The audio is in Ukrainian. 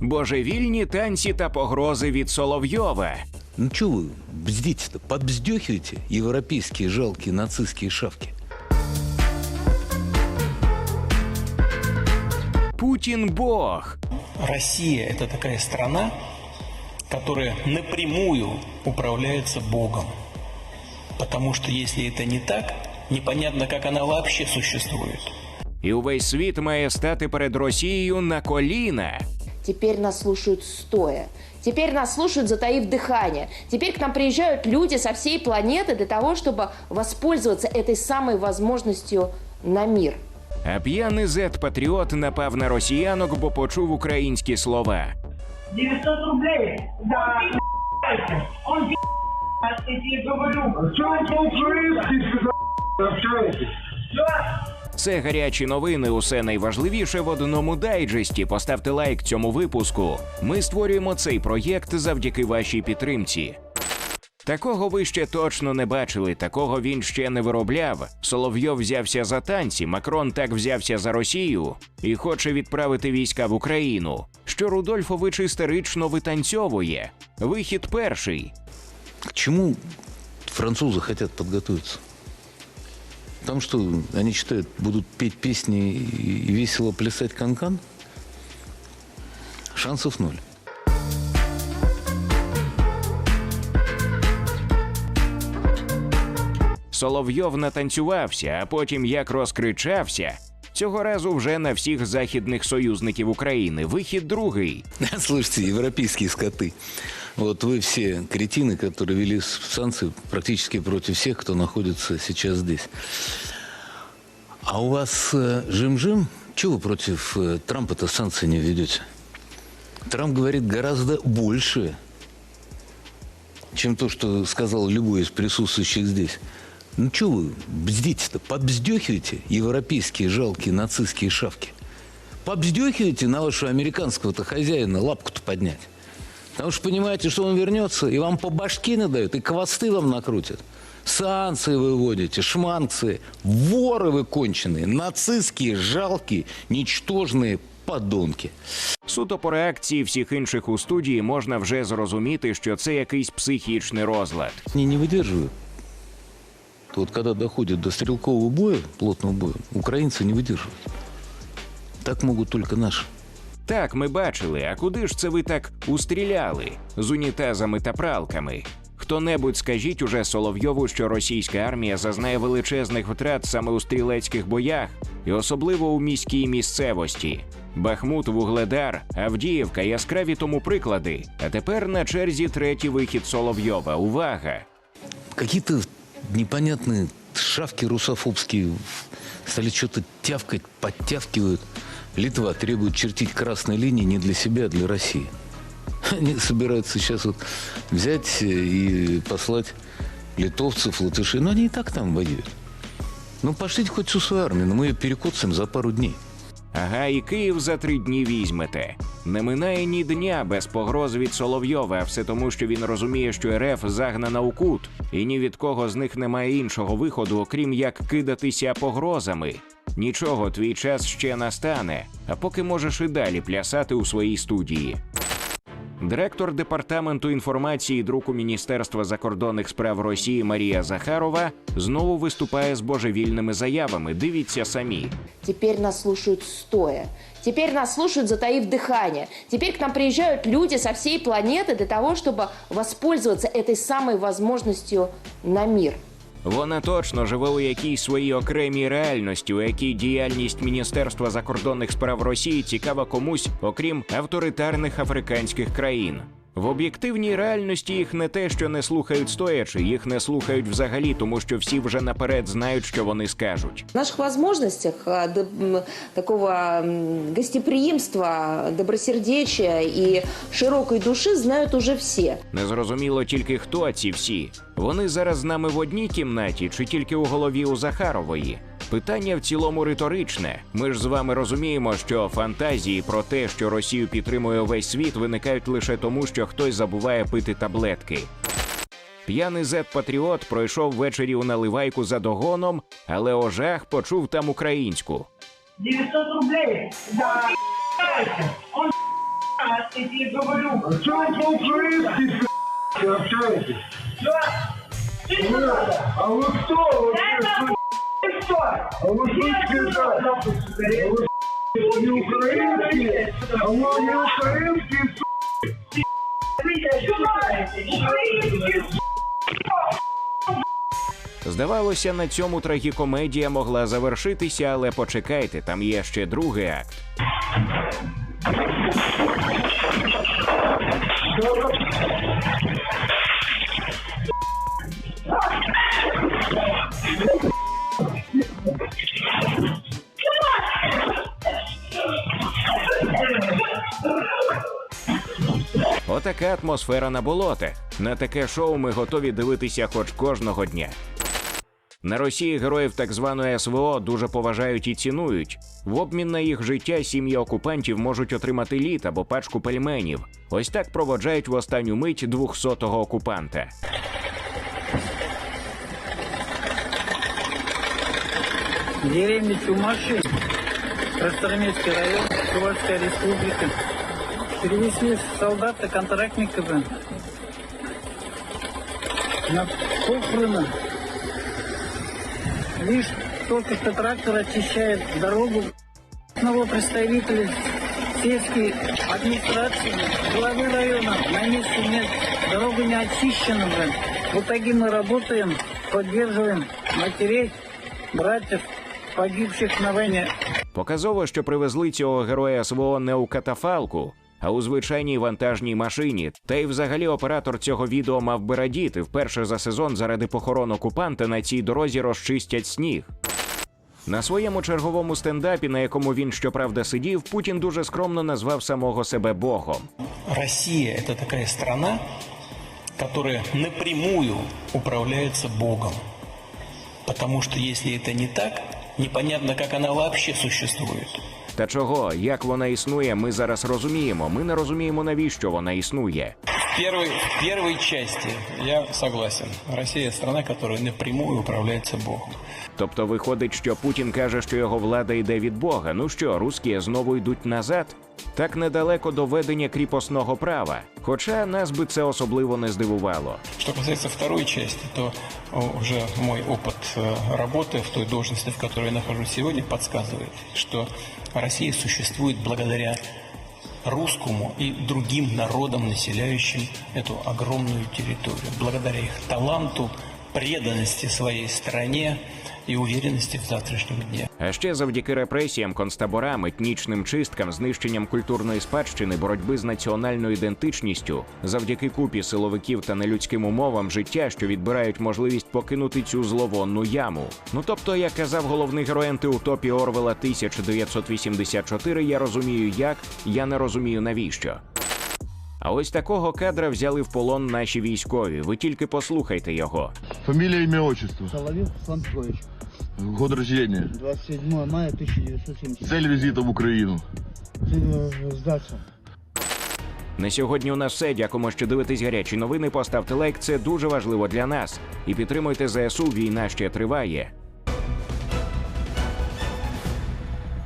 божевільні танці та погрози від Соловйова. Ну что вы бздите-то, подбздехиваете европейские жалкие нацистские шавки? Путін Бог. Россия – это такая страна, которая напрямую управляется Богом. Потому что если это не так, непонятно, как она вообще существует. І увесь світ має стати перед Росією на коліна. Теперь нас слушают стоя. Теперь нас слушают, затаив дыхание. Теперь к нам приезжают люди со всей планеты для того, чтобы воспользоваться этой самой возможностью на мир. А п'яний зет-патріот напав на росіянок, бо почув українські слова. 900 рублей. Да. Он пи***ц, я тебе говорю. Что вы по-украински пи***, общаетесь? Це гарячі новини. Усе найважливіше в одному дайджесті. Поставте лайк цьому випуску. Ми створюємо цей проєкт завдяки вашій підтримці. Такого ви ще точно не бачили, такого він ще не виробляв. Соловйов взявся за танці, Макрон так взявся за Росію і хоче відправити війська в Україну. Що Рудольфович істерично витанцьовує. Вихід перший. К чему французы хотят подготовиться? Там что, они считают, будут петь песни и весело плясать канкан? Шансов ноль. Соловйов натанцювався, а потім як розкричався. Цього разу вже на всіх західних союзників України. Вихід другий. Слушайте, европейские скоты. Вот вы все кретины, которые вели санкции практически против всех, кто находится сейчас здесь. А у вас э, жим-жим? Чего вы против э, Трампа-то санкции не ведете? Трамп говорит гораздо больше, чем то, что сказал любой из присутствующих здесь. Ну что вы бздите-то, подбздехиваете европейские жалкие нацистские шавки? Побздехиваете на вашего американского-то хозяина лапку-то поднять? Потому что понимаете, что он вернется, и вам по башке надают, и хвосты вам накрутят. Санкции вы вводите, шманкции, воры вы конченые, нацистские, жалкие, ничтожные подонки. Суто по реакції всіх інших у студії можна вже зрозуміти, що це якийсь психічний розлад. Они не выдерживают. Вот когда доходит до стрелкового боя, плотного боя, украинцы не выдерживают. Так могут только наши. Так, ми бачили, а куди ж це ви так устріляли з унітазами та пралками? Хто-небудь скажіть уже Соловйову, що російська армія зазнає величезних втрат саме у стрілецьких боях, і особливо у міській місцевості. Бахмут, Вугледар, Авдіївка яскраві тому приклади. А тепер на черзі третій вихід Соловйова. Увага! Какие-то непонятные шавки русофобские стали что-то тявкать, подтявкивают. Литва требует чертить красные линии не для себя, а для России. Они собираются сейчас вот взять и послать литовцев, латышей. Но они и так там воюют. Ну, пошлите хоть всю свою армию, но мы ее перекоцаем за пару дней. Ага, і Київ за три дні візьмете. Не минає ні дня без погроз від Соловйова, а все тому, що він розуміє, що РФ загнана у кут, і ні від кого з них немає іншого виходу, окрім як кидатися погрозами. Нічого, твій час ще настане, а поки можеш і далі плясати у своїй студії. Директор департаменту інформації і друку Міністерства закордонних справ Росії Марія Захарова знову виступає з божевільними заявами. Дивіться самі. Теперь нас слушают стоя. Теперь нас слушают, затаив дыхание. Теперь к нам приезжают люди со всей планеты для того, чтобы воспользоваться этой самой возможностью на мир. Вона точно живе у якійсь своїй окремій реальності, у якій діяльність Міністерства закордонних справ Росії цікава комусь, окрім авторитарних африканських країн. В об'єктивній реальності їх не те, що не слухають стоячи, їх не слухають взагалі, тому що всі вже наперед знають, що вони скажуть. В наших возможностях а, д- м, такого м, гостеприимства, добросердечия и широкой души знают уже все. Незрозуміло тільки хто ці всі. Вони зараз з нами в одній кімнаті чи тільки у голові у Захарової. Питання в цілому риторичне. Ми ж з вами розуміємо, що фантазії про те, що Росію підтримує весь світ, виникають лише тому, що хтось забуває пити таблетки. П'яний зет-патріот пройшов ввечері у наливайку за догоном, але ожах почув там українську. 900 рублей. Да. Он я тебе говорю. А что вы по-украински с***, общаетесь? Что? Ты что Вы- надо? А вы кто? Дай не сука. Здавалося, на цьому трагікомедія могла завершитися, але почекайте, там є ще другий акт. Отака атмосфера на болотах. На таке шоу ми готові дивитися хоч кожного дня. На Росії героїв так званої СВО дуже поважають і цінують. В обмін на їх життя сім'ї окупантів можуть отримати літ або пачку пельменів. Ось так проводжають в останню мить 200-го окупанта. Деревня Чумаши, Красноармейский район, Чувашская республика. Перевезли солдата контрактников на похороны. Лишь только что трактор очищает дорогу. Одного представителя сельской администрации, главы района на месте нет. Дорога не очищена. блин. В итоге мы работаем, поддерживаем матерей, братьев, погибших на войне. Показово, що привезли цього героя СВО не у катафалку, а у звичайній вантажній машині. Та й взагалі оператор цього відео мав би радіти. Вперше за сезон заради похорон окупанта на цій дорозі розчистять сніг. На своєму черговому стендапі, на якому він щоправда сидів, Путін дуже скромно назвав самого себе Богом. Россия – это такая страна, которая напрямую управляется Богом. Потому что если это не так, непонятно, как она вообще существует. Та чого, як вона існує, ми зараз розуміємо. Ми не розуміємо, навіщо вона існує В первой, в первой части я согласен. Россия – страна, которая напрямую управляется Богом. Тобто виходить, що Путін каже, що його влада йде від Бога. Ну що, русські знову йдуть назад? Так недалеко до ведення кріпосного права. Хоча нас би це особливо не здивувало. Что касается второй части, то о, уже мой опыт э, работы в той должности, в которой я нахожусь сегодня, подсказывает, что Россия существует благодаря русскому и другим народам, населяющим эту огромную территорию, благодаря их таланту, преданности своей стране и уверенности в завтрашнем дне. А ще завдяки репресіям, концтаборам, етнічним чисткам, знищенням культурної спадщини, боротьби з національною ідентичністю, завдяки купі силовиків та нелюдським умовам життя, що відбирають можливість покинути цю зловонну яму. Ну тобто, як казав головний герой антиутопії Орвела 1984, я розумію як, я не розумію навіщо. А ось такого кадра взяли в полон наші військові. Ви тільки послухайте його. Фамилия, имя, отчество. Соловьев Руслан Петрович, Год рождения. 27 мая 1970. Цель визита в Украину. Цель сдаться. На сьогодні у нас все. Дякуємо, що дивитесь гарячі новини. Поставте лайк, це дуже важливо для нас. І підтримуйте ЗСУ. Війна ще триває.